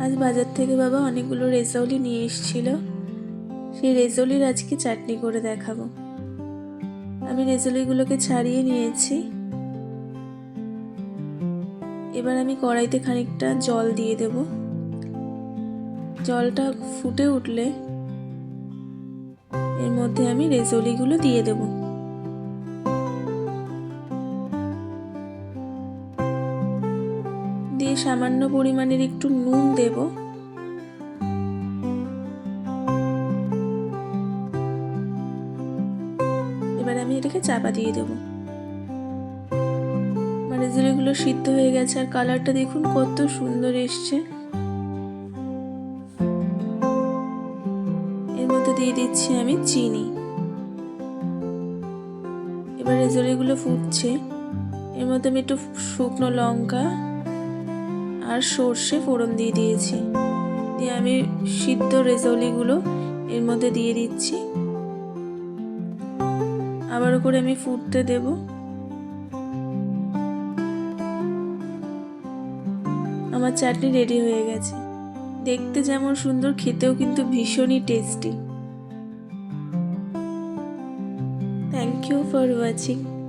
আজ বাজার থেকে বাবা অনেকগুলো রেজৌলি নিয়ে এসেছিল। সেই রেজৌলির আজকে চাটনি করে দেখাবো। আমি রেজৌলিগুলোকে ছাড়িয়ে নিয়েছি। এবার আমি কড়াইতে খানিকটা জল দিয়ে দেব। জলটা ফুটে উঠলে এর মধ্যে আমি রেজৌলিগুলো দিয়ে দেবো। দিয়ে সামান্য পরিমাণের একটু নুন দেব। এবার আমি এটাকে চাপা দিয়ে দেবো। মানে জিরেগুলো সিদ্ধ হয়ে গেছে আর কালারটা দেখুন কত সুন্দর এসছে। এর মধ্যে দিয়ে দিচ্ছি আমি চিনি। এবার রেজরিগুলো ফুটছে। এর মধ্যে আমি একটু শুকনো লঙ্কা আর সর্ষে ফোড়ন দিয়ে দিয়েছি। দিয়ে আমি সিদ্ধ রেজলিগুলো এর মধ্যে দিয়ে দিচ্ছি। আবারও করে আমি ফুটতে দেব। আমার চাটনি রেডি হয়ে গেছে। দেখতে যেমন সুন্দর, খেতেও কিন্তু ভীষণই tasty. Thank you for watching